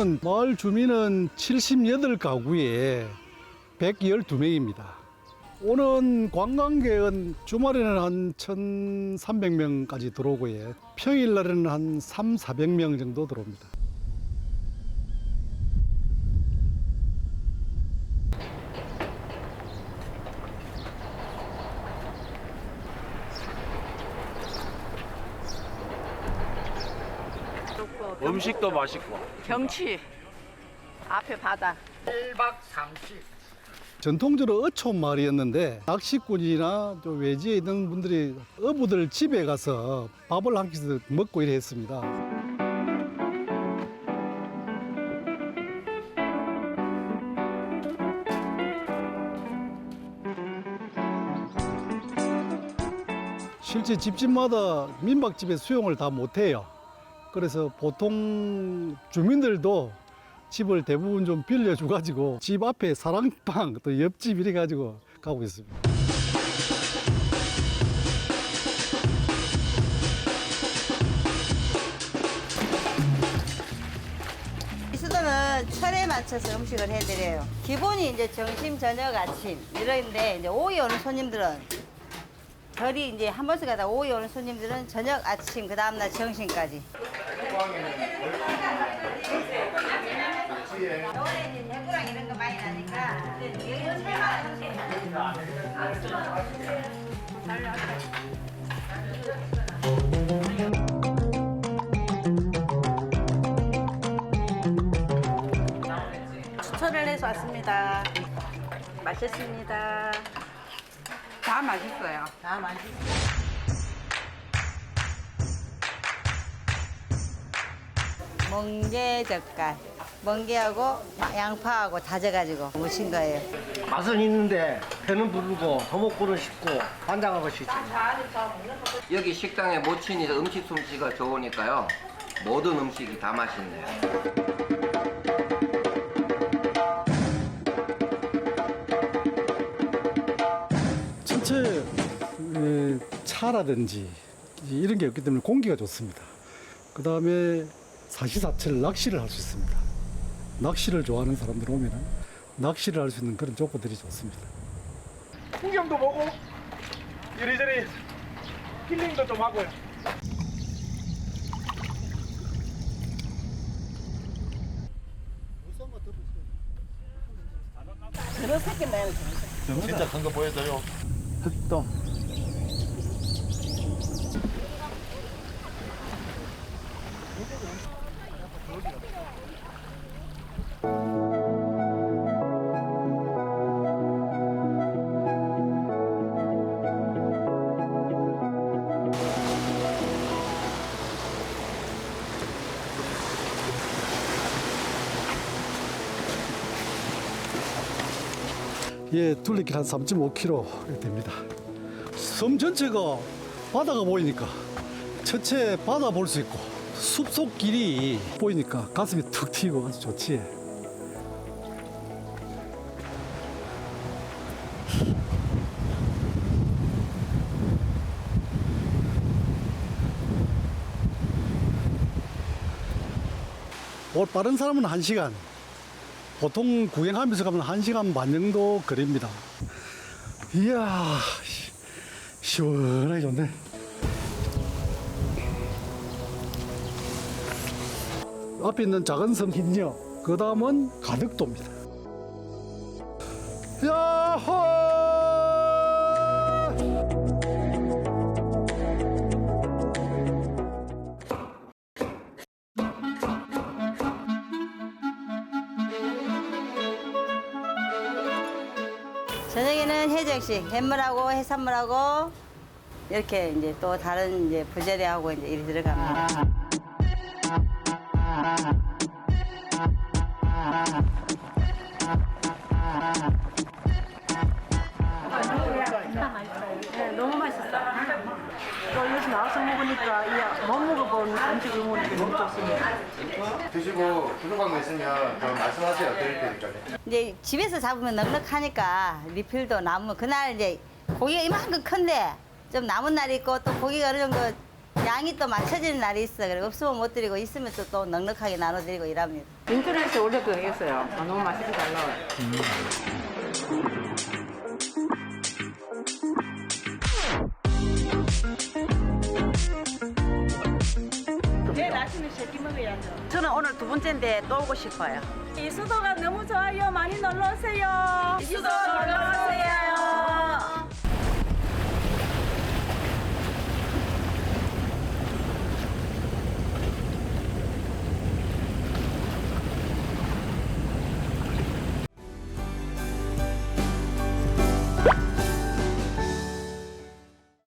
인수도는 마을 주민은 78가구에 112명입니다. 오는 관광객은 주말에는 한 1,300명까지 들어오고요. 평일날에는 한 3, 400명 정도 들어옵니다. 음식도 맛있고 경치 앞에 바다 전통적으로 어촌 마을이었는데 낚시꾼이나 또 외지에 있는 분들이 어부들 집에 가서 밥을 한 끼씩 먹고 이랬습니다. 실제 집집마다 민박집에 수용을 다 못해요. 그래서 보통 주민들도 집을 대부분 좀 빌려줘가지고 집 앞에 사랑방 또 옆집 이래 가지고 가고 있습니다. 이 수도는 철에 맞춰서 음식을 해드려요. 기본이 이제 점심, 저녁, 아침 이런데 이제 오후에 오는 손님들은 별이 이제 한 번씩 가다 오후에 오는 손님들은 저녁, 아침 그 다음날 점심까지. 겨울에 이제 대구랑 이런 거 많이 나니까 여기는 추천을 해서 왔습니다. 맛있습니다. 다 맛있어요. 다 맛있어. 멍게 젓갈. 멍게하고 양파하고 다져가지고 무친 거예요. 맛은 있는데 배는 부르고 더먹고는 쉽고 환장하고 쉽죠. 여기 식당에 모친이 음식 솜씨가 좋으니까요. 모든 음식이 다 맛있네요. 전체 에, 차라든지 이런 게 없기 때문에 공기가 좋습니다. 그 다음에 사시사철 낚시를 할 수 있습니다. 낚시를 좋아하는 사람들 오면은 낚시를 할 수 있는 그런 조건들이 좋습니다. 풍경도 보고 이리저리 힐링도 좀 하고요 진짜 큰 거 보여줘요. 흑동 예, 둘레길 한 3.5km 됩니다. 섬 전체가 바다가 보이니까 전체 바다 볼 수 있고 숲속 길이 보이니까 가슴이 툭 튀고 아주 좋지. 올 빠른 사람은 한시간 보통 구경하면서 가면 한시간 반 정도 거리입니다. 이야, 시- 시원하게 좋네. 앞에 있는 작은 섬 흰녀, 그 다음은 가덕도입니다. 야호! 해적식, 햇물하고 해산물하고 이렇게 이제 또 다른 이제 부재래하고 이제 이리 들어갑니다. 네, 너무 맛있어요. 또 여기 나와서 먹으니까 이 못 먹어본 음식 이모니까 너무 좋습니다. 드시고 부족한 거 있으면 더 말씀하세요. 드릴 테니까. 이제 집에서 잡으면 넉넉하니까 리필도 남은 그날 이제 고기가 이만큼 큰데 좀 남은 날이 있고 또 고기가 어느 정도 양이 또 맞춰지는 날이 있어. 그리고 없으면 못 드리고 있으면 또, 또 넉넉하게 나눠드리고 일합니다. 인터넷에 올렸거든요. 아, 너무 맛있게 잘 나와요. 음. 두 번째인데 또 오고 싶어요. 이 수도가 너무 좋아요. 많이 놀러 오세요. 이 수도 놀러 오세요.